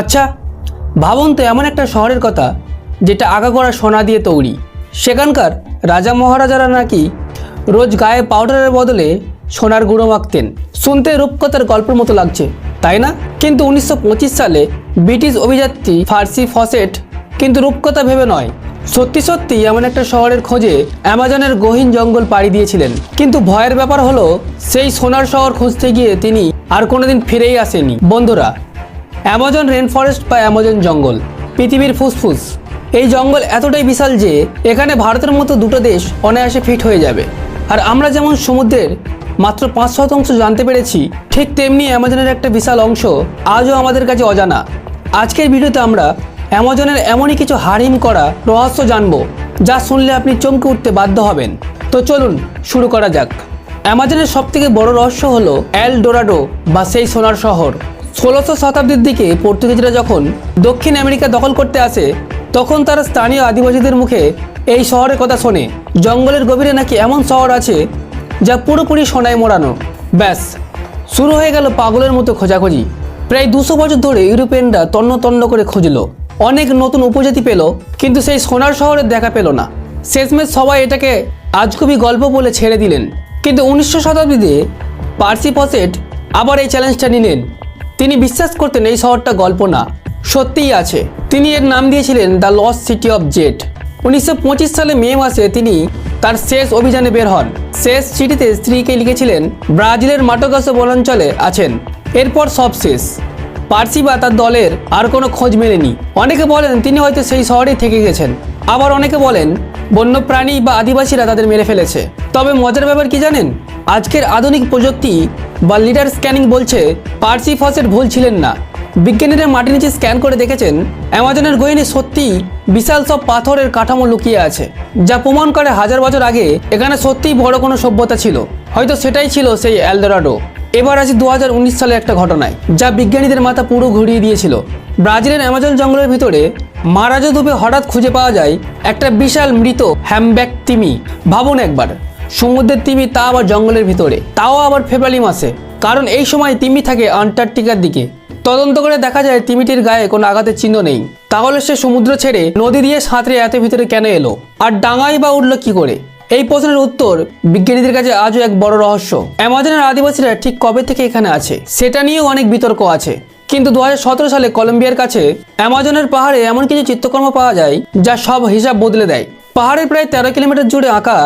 আচ্ছা ভাবুন তো এমন একটা শহরের কথা যেটা আগাগোড়া সোনা দিয়ে তৈরি। সেখানকার রাজা মহারাজারা নাকি রোজ গায়ে পাউডারের বদলে সোনার গুঁড়ো মাখতেন। শুনতে রূপকথার গল্পের মতো লাগছে, তাই না? কিন্তু উনিশশো পঁচিশ সালে ব্রিটিশ অভিযাত্রী ফার্সি ফসেট কিন্তু রূপকথা ভেবে নয়। সত্যি সত্যি এমন একটা শহরের খোঁজে অ্যামাজনের গহীন জঙ্গল পাড়ি দিয়েছিলেন। কিন্তু ভয়ের ব্যাপার হলো, সেই সোনার শহর খুঁজতে গিয়ে তিনি আর কোনোদিন ফিরেই আসেনি বন্ধুরা অ্যামাজন রেন ফরেস্ট বা অ্যামাজন জঙ্গল, পৃথিবীর ফুসফুস। এই জঙ্গল এতটাই বিশাল যে, এখানে ভারতের মতো দুটো দেশ অনায়াসে ফিট হয়ে যাবে। আর আমরা যেমন সমুদ্রের মাত্র পাঁচ শতাংশ জানতে পেরেছি, ঠিক তেমনি অ্যামাজনের একটা বিশাল অংশ আজও আমাদের কাছে অজানা। আজকের ভিডিওতে আমরা অ্যামাজনের এমনই কিছু হারিম করা রহস্য জানব, যা শুনলে আপনি চমকে উঠতে বাধ্য হবেন। তো চলুন শুরু করা যাক। অ্যামাজনের সবথেকে বড় রহস্য হলো এল ডোরাডো বা সেই সোনার শহর। ষোলোশো শতাব্দীর দিকে পর্তুগিজরা যখন দক্ষিণ আমেরিকা দখল করতে আসে, তখন তারা স্থানীয় আদিবাসীদের মুখে এই শহরের কথা শোনে। জঙ্গলের গভীরে নাকি এমন শহর আছে যা পুরোপুরি সোনায় মোড়ানো। ব্যাস, শুরু হয়ে গেল পাগলের মতো খোঁজাখুঁজি। প্রায় দুশো বছর ধরে ইউরোপিয়ানরা তন্ন তন্ন করে খুঁজলো। অনেক নতুন উপজাতি পেল, কিন্তু সেই সোনার শহরের দেখা পেল না। শেষমেশ সবাই এটাকে আজকবি গল্প বলে ছেড়ে দিলেন। কিন্তু উনিশশো শতাব্দীতে পার্সি পসেট আবার এই চ্যালেঞ্জটা নিলেন। তিনি বিশ্বাস করতেন এই শহরটা গল্প না, সত্যিই আছে। তিনি এর নাম দিয়েছিলেন the lost city of Z উনিশশো পঁচিশ সালে মে মাসে তিনি তার শেষ অভিযানে বের হন। শেষ চিঠিতে স্ত্রীকে লিখেছিলেন, ব্রাজিলের মাটোগাসো বনাঞ্চলে আছেন। এরপর সব শেষ। পার্সি বা তার দলের আর কোনো খোঁজ মেলেনি। অনেকে বলেন তিনি হয়তো সেই শহরেই থেকে গেছেন। আবার অনেকে বলেন বন্যপ্রাণী বা আদিবাসীরা তাদের মেরে ফেলেছে। তবে মজার ব্যাপার কি জানেন? আজকের আধুনিক প্রযুক্তি বা লিডার স্ক্যানিং বলছে, পার্সি ফসেট ভুল ছিলেন না। বিজ্ঞানীরা মাটির নিচে স্ক্যান করে দেখেছেন, অ্যামাজনের গহিনী সত্যিই বিশাল সব পাথরের কাঠামো লুকিয়ে আছে, যা প্রমাণ করে হাজার বছর আগে এখানে সত্যিই বড় কোনো সভ্যতা ছিল। হয়তো সেটাই ছিল সেই এলদোরাডো এবার আছি দু সালে একটা ঘটনায়, যা বিজ্ঞানীদের মাথা পুরো ঘুরিয়ে দিয়েছিল। ব্রাজিলের অ্যামাজন জঙ্গলের ভিতরে মারাজো দ্বীপে হঠাৎ খুঁজে পাওয়া যায় একটা বিশাল মৃত হ্যামব্যাক তিমি ভাবুন একবার সমুদ্রের তিমি তা আবার জঙ্গলের ভিতরে, তাও আবার ফেব্রুয়ারি মাসে। কারণ এই সময় তিমি থাকে আন্টার্কটিকার দিকে। তদন্ত করে দেখা যায় তিমিটির গায়ে কোনো আঘাতের চিহ্ন নেই। তাহলে সে সমুদ্র ছেড়ে নদী দিয়ে সাঁতরে এত ভিতরে কেন এলো? আর ডাঙাই বা উঠল কি করে? এই প্রশ্নের উত্তর বিজ্ঞানীদের কাছে আজও এক বড় রহস্য। অ্যামাজনের আদিবাসীরা ঠিক কবে থেকে এখানে আছে, সেটা নিয়েও অনেক বিতর্ক আছে। কিন্তু দু হাজার সতেরো সালে কলম্বিয়ার কাছে অ্যামাজনের পাহাড়ে এমন কিছু চিত্রকর্ম পাওয়া যায়, যা সব হিসাব বদলে দেয়। পাহাড়ের প্রায় তেরো কিলোমিটার জুড়ে আঁকা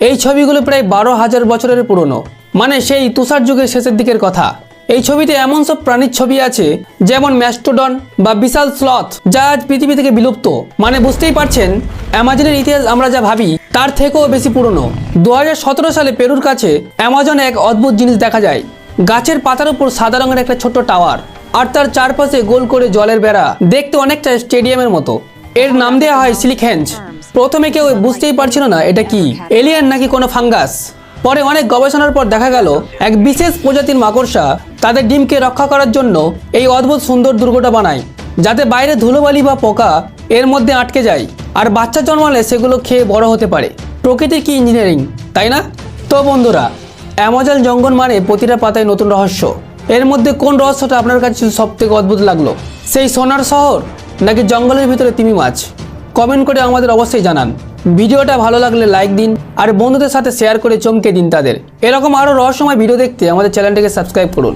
এই ছবিগুলো প্রায় বারো হাজার বছরের পুরনো। মানে সেই তুষার যুগের শেষের দিকের কথা। এই ছবিতে এমন সব প্রাণীর ছবি আছে, যেমন ম্যাস্টোডন বা বিশাল স্লথ, যা আজ পৃথিবী থেকে বিলুপ্ত। মানে বুঝতেই পারছেন, অ্যামাজনের ইতিহাস আমরা যা ভাবি, তার থেকেও বেশি পুরনো। দু হাজার সতেরো সালে পেরুর কাছে অ্যামাজনে এক অদ্ভুত জিনিস দেখা যায়। গাছের পাতার উপর সাদা রঙের একটা ছোট্ট টাওয়ার, আর তার চারপাশে গোল করে জলের বেড়া, দেখতে অনেকটা স্টেডিয়ামের মতো। এর নাম দেওয়া হয় সিলিকহ্যাঞ্জ প্রথমে কেউ বুঝতেই পারছিল না, এটা কি এলিয়ান নাকি কোনো ফাঙ্গাস পরে অনেক গবেষণার পর দেখা গেল, এক বিশেষ প্রজাতির মাকড়সা তাদের ডিমকে রক্ষা করার জন্য এই অদ্ভুত সুন্দর দুর্গটা বানায়, যাতে বাইরে ধুলোবালি বা পোকা এর মধ্যে আটকে যায়, আর বাচ্চা জন্মালে সেগুলো খেয়ে বড় হতে পারে। প্রকৃতির কি ইঞ্জিনিয়ারিং তাই না? তো বন্ধুরা, অ্যামাজন জঙ্গল মানে প্রতিটা পাতায় নতুন রহস্য। এর মধ্যে কোন রহস্যটা আপনার কাছে সব থেকে অদ্ভুত লাগল? সেই সোনার শহর, নাকি জঙ্গলের ভিতরে তিমি মাছ? কমেন্ট করে আমাদের অবশ্যই জানান। ভিডিওটা ভালো লাগলে লাইক দিন আর বন্ধুদের সাথে শেয়ার করে চমকে দিন তাদের। এরকম আরও রহস্যময় ভিডিও দেখতে আমাদের চ্যানেলটিকে সাবস্ক্রাইব করুন।